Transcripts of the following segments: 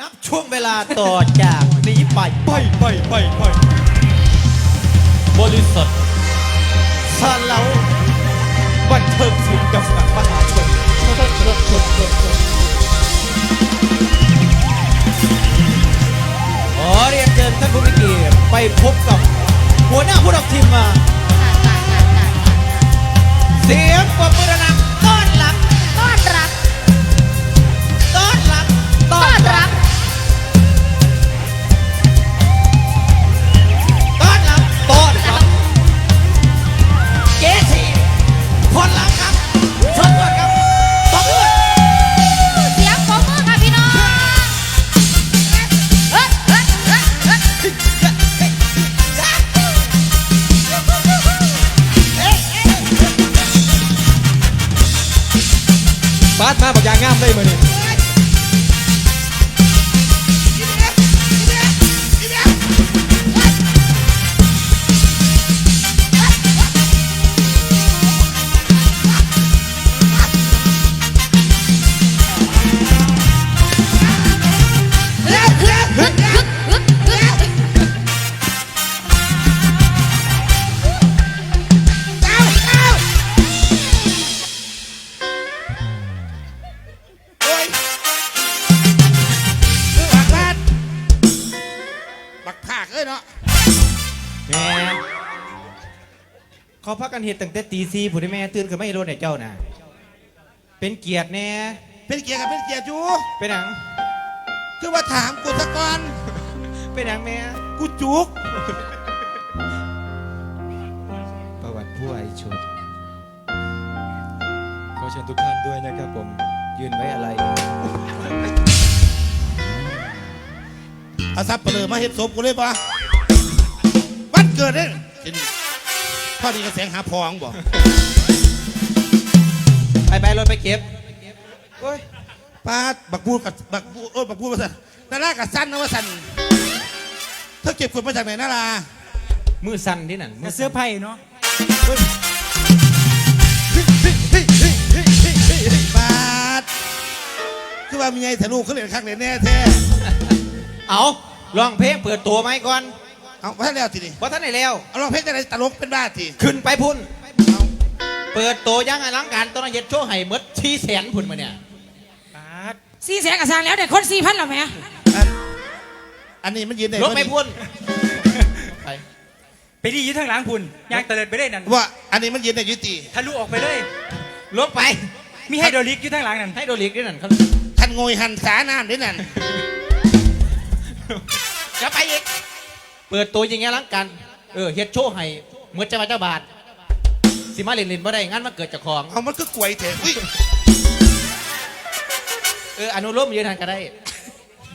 นับช่วงเวลาต่อจากนี้ไปไปไปไปไปบริษัทซาเลาบันเทิงศิลป์จำกัดมหาชนขอเรียนเชิญท่านผู้มีเกียรติไปพบกับ หัวหน้าผู้นำทีมมา เสียงปรบมือดัง บาสมาบอกยางงามได้มนี่ เอ้ยเนาะแม่เขาพักกันเหตุตั้งแต่ตีซีผู้ที่แม่ตื่นขึ้นไม่รู้เนี่ยเจ้าน่ะ เป็นเกียรติแน่เป็นเกียร์กับเป็นเกียร์จูเป็นหนังคือว่าถามกูตะกอนเป็นหนังแม่กูจุก ประวัติผู้ไอชนขอเชิญทุกท่านด้วยนะครับผมยืนไว้อะไรเอาซับเปลือมาเห็ดศพกูเลยปะวัน เกิดเนี่ยกินพ่อดีกระแสงหาพองบ่ไปไปรถไปเก็บโอ้ยป้าดบักบูกับบักบูเออบักบูมาสั่นนารากับสั้นนะว่าสั้นเธอเก็บคนมาจากไหนนารามือสั่นที่นั่นมือเสื้อไผ่เนาะป้าดคือว่ามีไงแต่ลูกเขาเรียนข้างเรียนแน่แท้เอาลองเพลงเปิดตัวไหมก่อน เอาว่าแล้วทีนี้ว่าท่านไหนแล้วเอาลองเพลงจะได้ตลกเป็นบ้าทีขึ้นไปพุ่นเอาเปิดตัวอยังอลังการต้องเย็ดโชว์ให้หมดที่แสนพุ่นมาเนี่ยบาสสี่แสนกับสางแล้วเด็กคนสี่พันหรอแม่อันอันนี้มันยืนได้รถไม่บ่นี่พุ่นไปไปดีอยู่ทางหลังพุ่นยางเตลิดไปได้นั่นว่าอันนี้มันยืนในยุติทะลุออกไปเลยรถไป มีไฮโดรลิกอยู่ทางหลังนั่นให้โดลิกด้วยนั่นเขาคันงอยหันสาน้ำด้วยนั่นจะไปอีก เปิดตัวอย่างเงี้ยอลังการเออเฮ็ดโชว์ให้หมดเจ้าเจ้าบาทสิมาเล่นเล่นบ่ได้งั้นมาเกิดจากของ เอามันก็กลวยเถอะอุ้ยเอออนุโลมยืนทันก็ได้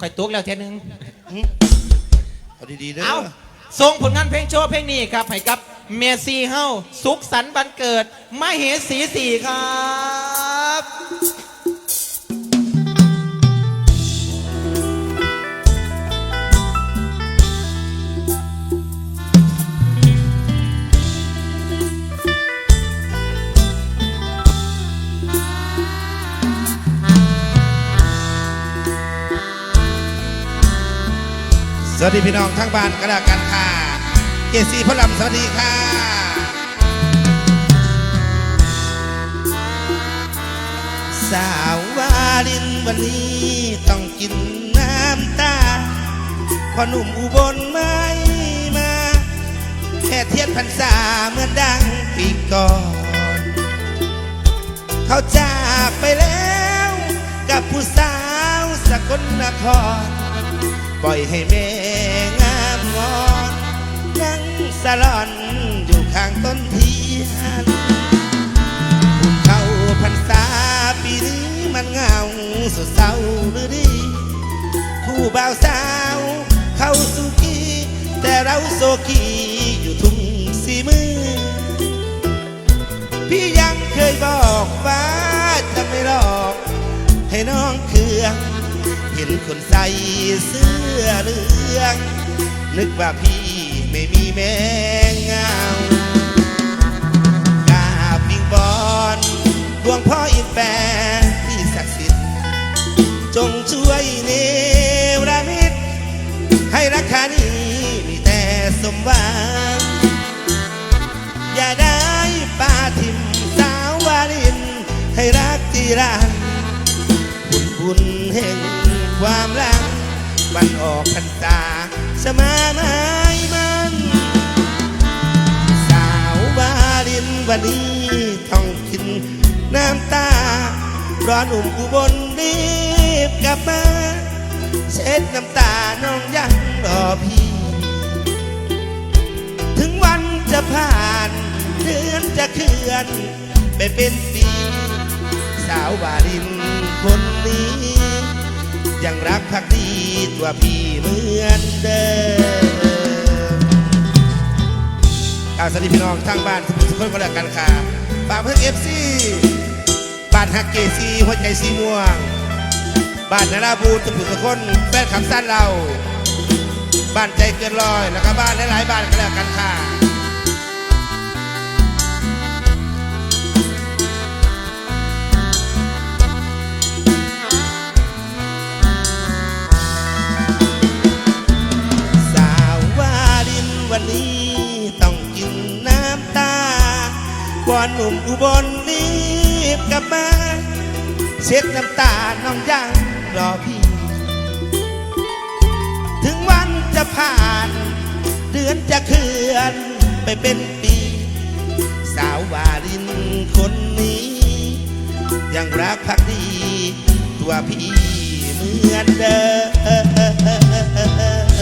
คอยตุกแล้วเทียนึง เอาดีๆเด้อเอาส่งผลงานเพลงโชว์เพลงนี้ครับ ให้กับเมซี่เฮาสุขสันต์บันเกิดมาเหสีสีครับ สวัสดีพี่น้องทั้งบ้านกระดากันค่ะเกซีพระลำสวัสดีค่ะ สาววาลินวันนี้ต้องกินน้ำตาพอหนุ่มอุบลไม่มา แค่เทียนพรรษาเมื่อดังปีก่อน เขาจากไปแล้วกับผู้สาวสกลนคร ปล่อยให้แม่งามงอนนั่งสลอนอยู่ข้างต้นเทียนคุณเข้าพรรษาปีนี้มันเหงาสดเศร้าหรือดีผู้บ่าวสาวเข้าสุกีแต่เราโซกีอยู่ทุ่งสีมือ พี่ยังเคยบอกว่าจะไม่หลอกให้น้อง เห็นคนใส่เสื้อเหลือง นึกว่าพี่ไม่มีแม่เงากาบวิงบอนดวงพ่ออินแปรที่ศักดิ์สิทธิ์ จงช่วยเนวคานี้มีแต่สมหวังอย่าได้ปาทิมสาววาลิน ให้รักจีรัน ญแห่งความรักวันออกพรรษาสมาไม้มัน สาววาลินวันนี้ต้องกินน้ำตา ร้อนอุ่มอุบลรีบกลับมาเช็ดน้ำตาน้องยังรอพี่ ถึงวันจะผ่านเดือนจะเคลื่อน ไปเป็นปี สาววาลิน คนนี้ ยังรักพักดีตัวพี่เหมือนเดิมกาวสวัสดีพี่น้องทางบ้านทุกคนก็แล้วกันค่ะฝากเพื่อนเอฟซีบ้านฮักเกซีหัวใจสีม่วง บ้านนาราบูทุกคนทุกคนแฟนคำสั้นเรา บ้านใจเกินร้อยแล้วก็บ้านหลายๆบ้านก็แล้วกันค่ะ นุ่มอุบลรีบกลับมาเช็ดน้ำตาน้องยังรอพี่ ถึงวันจะผ่าน เดือนจะเคลื่อนไปเป็นปี สาววารินคนนี้ ยังรักพักดีตัวพี่เหมือนเดิม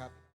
รับ